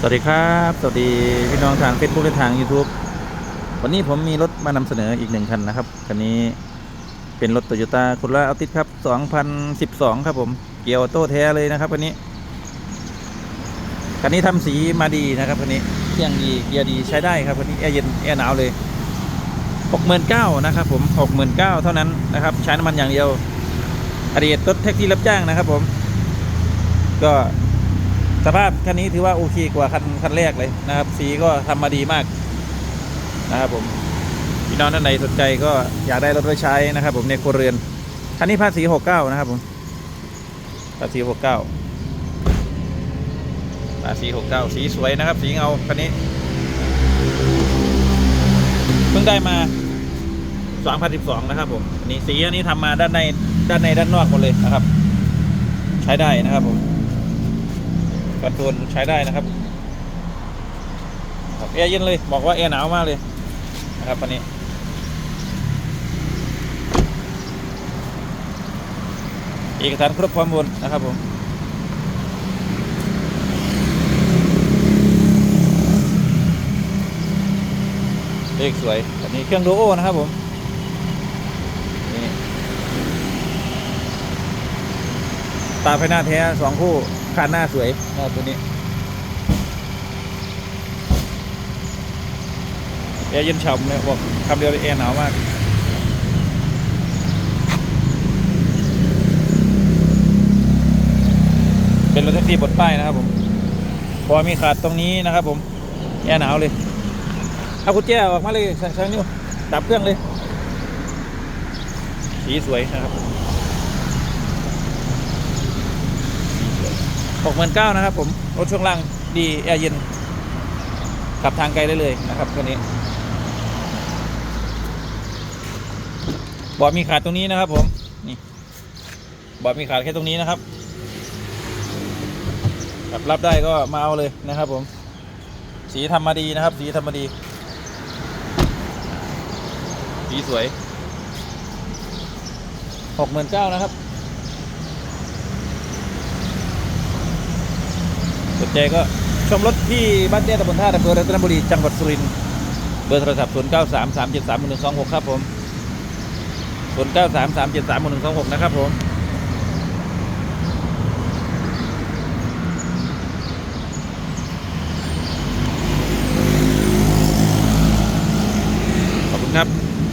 สวัสดีครับ สวัสดีพี่น้องทางเฟซบุ๊กและทาง YouTube วันนี้ผมมีรถมานำเสนออีกหนึ่งคันนะครับ คันนี้เป็นรถโตโยต้าคุร่าอัลติสครับ 2012 ครับผม เกียร์ออโต้แท้เลยนะครับคันนี้ คันนี้ทำสีมาดีนะครับคันนี้เครื่องดี เกียร์ดีใช้ได้ครับคันนี้แอร์เย็นแอร์หนาวเลย 69,000นะครับผม 69,000 เท่านั้นนะครับ ใช้น้ำมันอย่างเดียวอดีตรถแท็กซี่รับจ้างนะครับผม ก็ สภาพคันนี้ถือว่าโอเคกว่าคันคันแรกเลยนะครับ สีก็ทำมาดีมากนะครับผมพี่น้องท่านใดสนใจก็อยากได้รถไว้ใช้นะครับ ผมในครัวเรือนคันนี้ภาษี69นะครับ ผมภาษี69ภาษี69สีสวยนะครับ สีเงาคันนี้เพิ่งได้มา2012นสิบสองนะครับ ผมนนี่สีอันนี้ทำมาด้านในด้านในด้านนอกหมดเลยนะครับ ใช้ได้นะครับผม คอนโทรลใช้ได้นะครับแอร์เย็นเลยบอกว่าแอร์หนาวมากเลยนะครับอันนี้เอกสารครบพร้อมหมดนะครับผมเลขสวยอันนี้เครื่องโดโอนะครับผม นี่ ตาไฟหน้าแท้สองคู่คานหน้าสวยนะครับตัวนี้แอร์เย็นฉ่ำเลยบอกคำเดียวเลยแอร์หนาวมากเป็นรถแท็กซี่บนป้ายนะครับผม พอมีขาดตรงนี้นะครับผม แอร์หนาวเลย เอากุญแจออกมาเลยใช้นิ้วดับเครื่องเลย สีสวยนะครับ หกหมื่นะครับผม รถช่วงล่างดีแอร์เย็น ขับทางไกลได้เลยนะครับตัวนี้บาะมีขาดตรงนี้นะครับผมนี่บาะมีขาดแค่ตรงนี้นะครับรับรับได้ก็มาเอาเลยนะครับผม สีทำมาดีนะครับ สีทำมาดี สีสวยหกหมื่นเก้านะครับ สนใจก็ชมรถที่บ้านเตี้ยตำบลท่าอำเภอรัตนบุรีจังหวัดสุรินทร์เบอร์โทรศัพท์ 0 9 3 3 7 3 1 2 6 ครับผม 0 9 3 3 7 3 1 2 6 นะครับผมขอบคุณครับ